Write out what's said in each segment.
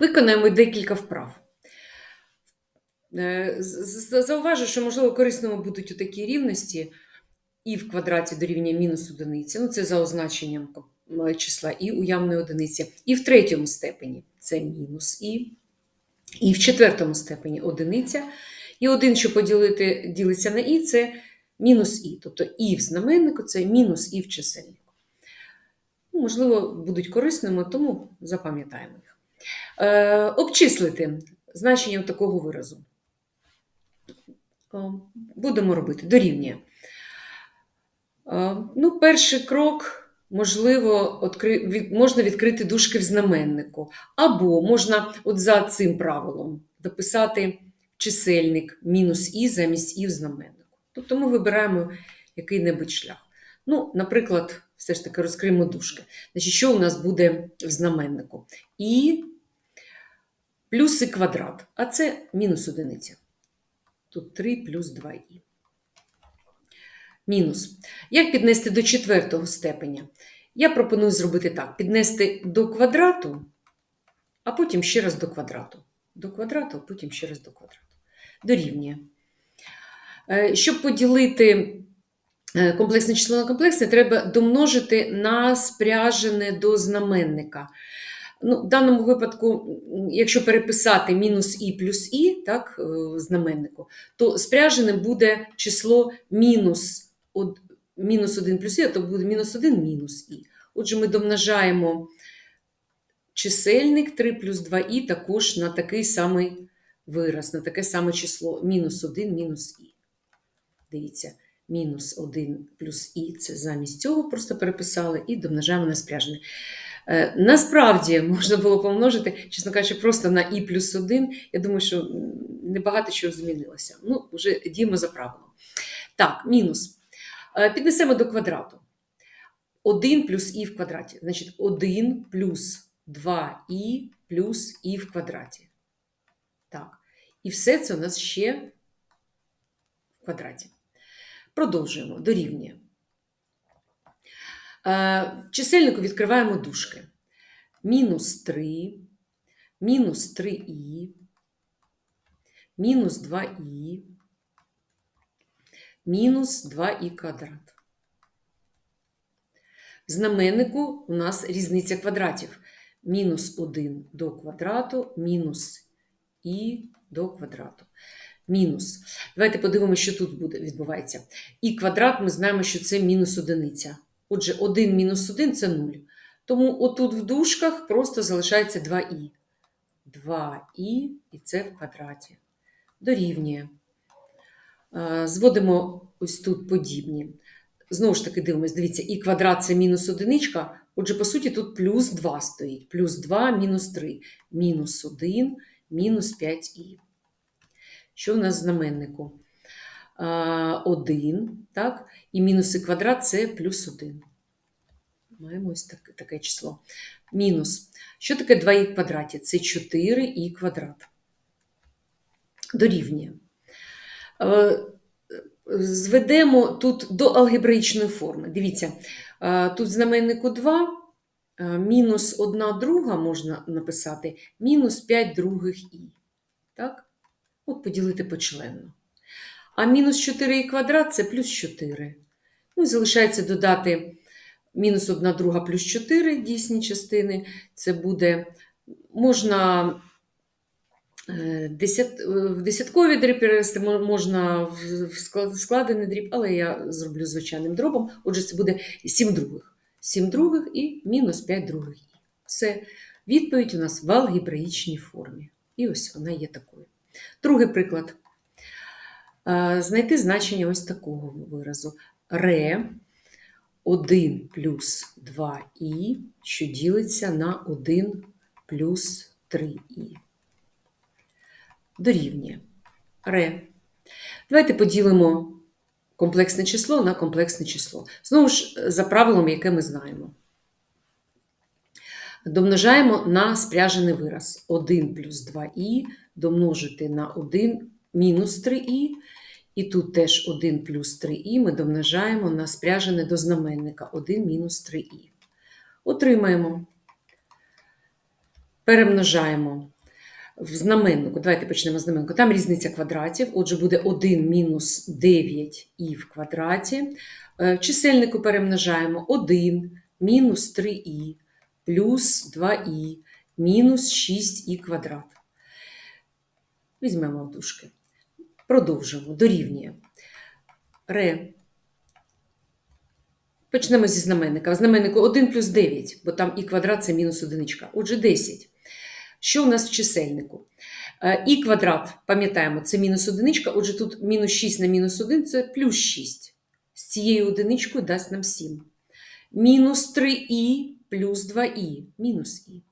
Виконаємо декілька вправ. Е, Зауважу, що, можливо, корисними будуть у такі рівності і в квадраті дорівнює мінус одиниці, ну це за означенням е, числа і уявної одиниці, і в третьому степені це мінус і, і в четвертому степені одиниця. І один, що поділити, ділиться на і, це мінус і. Тобто і в знаменнику це мінус і в чисельнику. Можливо, будуть корисними, тому запам'ятаємо їх. Е, обчислити значення такого виразу. О, Будемо робити дорівнює. Е, Ну, перший крок, можливо, відкри... від... можна відкрити дужки в знаменнику. Або можна от за цим правилом дописати чисельник мінус і замість і в знаменнику. Тобто ми вибираємо який-небудь шлях. Ну, наприклад, все ж таки розкриємо дужки. Значить, що у нас буде в знаменнику? І плюс і квадрат, а це мінус одиниця. Тут 3 плюс 2і. Мінус. Як піднести до четвертого степеня? Я пропоную зробити так: піднести до квадрату, а потім ще раз до квадрату. До квадрату, а потім ще раз до квадрату. Дорівнює. Е, Щоб поділити е, комплексне число на комплексне, треба домножити на спряжене до знаменника. Ну, в даному випадку, якщо переписати мінус і плюс і, так, е, знаменнику, то спряженим буде число мінус, мінус 1 плюс і, а то буде мінус 1 мінус і. Отже, ми домножаємо чисельник 3 плюс 2і також на такий самий вираз, на таке саме число мінус 1 мінус і. Дивіться, мінус 1 плюс і це замість цього просто переписали і домножаємо на спряжене. Е, Насправді можна було помножити, чесно кажучи, просто на і плюс 1. Я думаю, що небагато чого змінилося. Ну, вже діємо за правилом. Так, мінус. Е, Піднесемо до квадрату. 1 плюс і в квадраті. Значить, 1 плюс 2і плюс і в квадраті. Так. І все це у нас ще в квадраті. Продовжуємо. Дорівнює. Е, В чисельнику відкриваємо дужки. Мінус 3, мінус 3і, мінус 2і, мінус 2і квадрат. В знаменнику у нас різниця квадратів. Мінус 1 до квадрату, мінус і до квадрату. Мінус. Давайте подивимося, що тут буде, відбувається. І квадрат ми знаємо, що це мінус одиниця. Отже, 1 мінус 1 це 0. Тому отут в дужках просто залишається 2і. 2і, і це в квадраті. Дорівнює. Зводимо ось тут подібні. Знову ж таки, дивимось, дивіться, і квадрат це мінус одиничка. Отже, по суті, тут плюс 2 стоїть. Плюс 2, мінус 3. Мінус 1, мінус 5і. Що в нас в знаменнику? 1, так? І мінус і квадрат це плюс 1. Маємо ось таке, таке число. Мінус. Що таке 2і в квадраті? Це 4і квадрат. Дорівнює. Е, Зведемо тут до алгебраїчної форми. Дивіться, е, тут знаменнику 2, е, мінус 1 друга можна написати, мінус 5 других і. Так? От поділити почленно. А мінус 4 і квадрат це плюс 4. Ну і залишається додати мінус 1 друга плюс 4 дійсні частини. Це буде, можна е, е, в десяткові дріб перевести, можна в складений дріб, але я зроблю звичайним дробом. Отже, це буде 7 других. 7 других і мінус 5 других. Це відповідь у нас в алгебраїчній формі. І ось вона є такою. Другий приклад. Е, Знайти значення ось такого виразу. Ре 1 плюс 2і, що ділиться на 1 плюс 3і. Дорівнює. Ре. Давайте поділимо комплексне число на комплексне число. Знову ж, за правилом, яке ми знаємо. Домножаємо на спряжений вираз. 1 плюс 2і домножити на 1 мінус 3і. І тут теж 1 плюс 3і ми домножаємо на спряжене до знаменника 1 мінус 3і. Отримаємо перемножаємо в знаменнику. Давайте почнемо з знаменнику. Там різниця квадратів. Отже, буде 1 мінус 9і в квадраті. Е, В чисельнику перемножаємо 1 мінус 3і плюс 2і мінус 6і квадрат. Візьмемо дужки. Продовжуємо. Дорівнює. Ре. Почнемо зі знаменника. В знаменнику 1 плюс 9, бо там і квадрат це мінус одиничка. Отже, 10. Що у нас в чисельнику? Е, І квадрат, пам'ятаємо, це мінус одиничка, отже, тут мінус 6 на мінус 1 це плюс 6. З цією одиничкою дасть нам 7. Мінус 3і плюс 2і. Мінус і.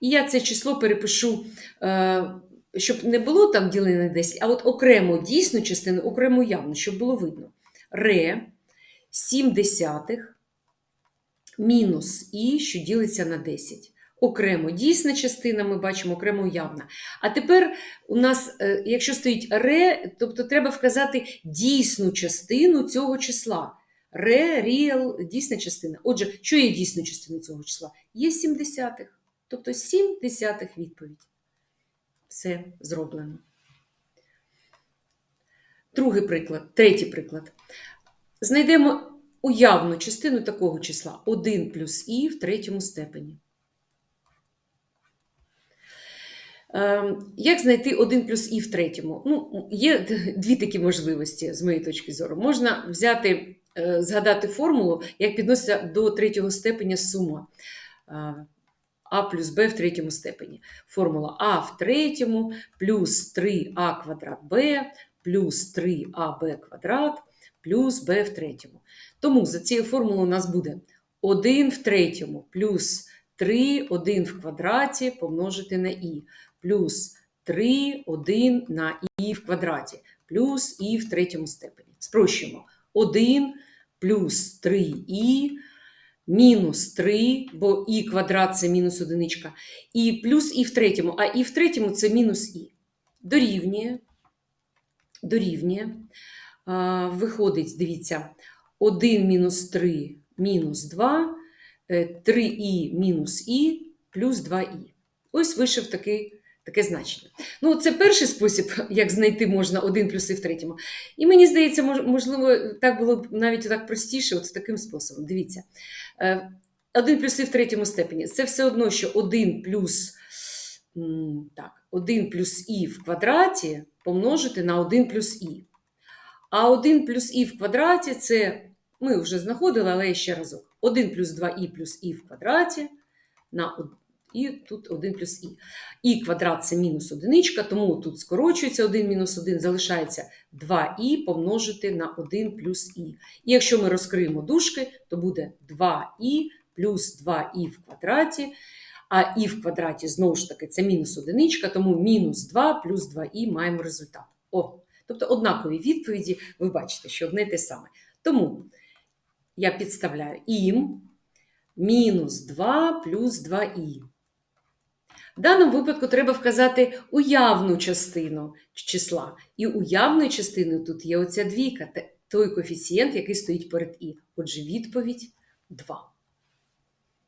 І я це число перепишу, е, щоб не було там ділення на 10, а от окремо дійсну частину, окремо явно, щоб було видно. Ре 7 десятих мінус і, що ділиться на 10. Окремо дійсна частина, ми бачимо окремо явна. А тепер у нас, е, якщо стоїть ре, тобто треба вказати дійсну частину цього числа. Ре, ріал, дійсна частина. Отже, що є дійсною частиною цього числа? Є 7 десятих. Тобто 7 десятих відповідь. Все зроблено. Другий приклад, третій приклад. Знайдемо уявну частину такого числа 1 плюс і в третьому степені. Ем, Як знайти 1 плюс і в третьому? Ну, є дві такі можливості, з моєї точки зору. Можна взяти, е, згадати формулу, як підноситься до третього степеня сума е, а плюс b в третьому степені. Формула а в третьому плюс 3а квадрат b плюс 3аб квадрат плюс b в третьому. Тому за цією формулою у нас буде 1 в третьому плюс 3, 1 в квадраті помножити на і, плюс 3, 1 на і в квадраті, плюс і в третьому степені. Спрощуємо. 1 плюс 3і мінус 3, бо і квадрат це мінус одиничка, і плюс і в третьому, а і в третьому це мінус і. Дорівнює, дорівнює. Виходить, дивіться, 1 мінус 3 мінус 2, 3і мінус і плюс 2і. Ось вийшов такий, таке значення. Ну, це перший спосіб, як знайти можна 1 плюс і в третьому. І мені здається, можливо, так було б навіть так простіше, от таким способом. Дивіться. 1 плюс і в третьому степені. Це все одно, що 1 плюс, так, 1 плюс і в квадраті помножити на 1 плюс і. А 1 плюс і в квадраті це ми вже знаходили, але ще разок. 1 плюс 2і плюс і в квадраті на і тут 1 плюс і. І квадрат це мінус одиничка, тому тут скорочується 1 мінус 1, залишається 2і помножити на 1 плюс і. І якщо ми розкриємо дужки, то буде 2і плюс 2і в квадраті. А і в квадраті, знову ж таки, це мінус одиничка, тому мінус 2 плюс 2і маємо результат. О, тобто однакові відповіді, ви бачите, що одне те саме. Тому я підставляю ім мінус 2 плюс 2і. В даному випадку треба вказати уявну частину числа. І уявною частиною тут є оця двійка, той коефіцієнт, який стоїть перед і. Отже, відповідь 2.